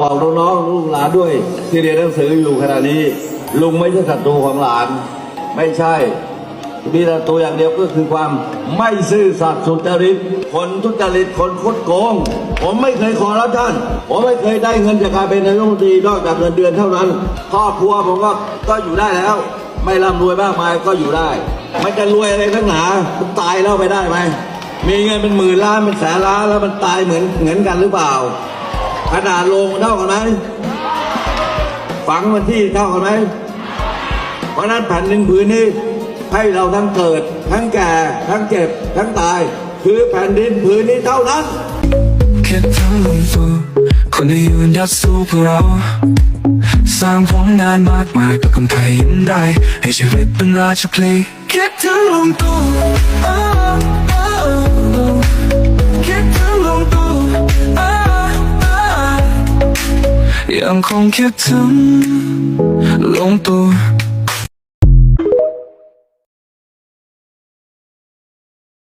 บอกน้องๆลูกหลานด้วย ที่เรียนหนังสืออยู่ขณะนี้ ลุงไม่ใช่ศัตรูของหลาน ไม่ใช่ มีแต่ตัวอย่างเดียวก็คือความไม่ซื่อสัตย์สุจริตคนทุจริตคนคดโกง ผมไม่เคยขอรับท่าน ผมไม่เคยได้เงินจากการเป็นนายกรัฐมนตรีนอกจากเงินเดือนเท่านั้นครอบครัวผมก็ก็อยู่ได้แล้ว ไม่ร่ำรวยมากมายก็อยู่ได้มันจะรวยอะไรทั้งหนาตายแล้วไปได้ไหมมีเงินเป็นหมื่นล้านเป็นแสนล้านแล้วมันตายเหมือนเหมือนกันหรือเปล่า ขนาดโลงเท่ากันไหมฝังมันที่เท่ากันไหมเพราะนั้นแผ่นดินผืนนี้ให้เราทั้งเกิด ทั้งแก่ ทั้งเจ็บ ทั้งตาย คือแผ่นดินผืนนี้เท่านั้นคิดถึงลุงตู่คนที่ยืนยัดสู้เพื่อเรา สร้างผลงานมากมายเพื่อคนไทยยิ้มได้ ให้ชีวิตเป็นราชเพลงคิดถึงลุงตู่ ยังคงคิดถึงลงตัว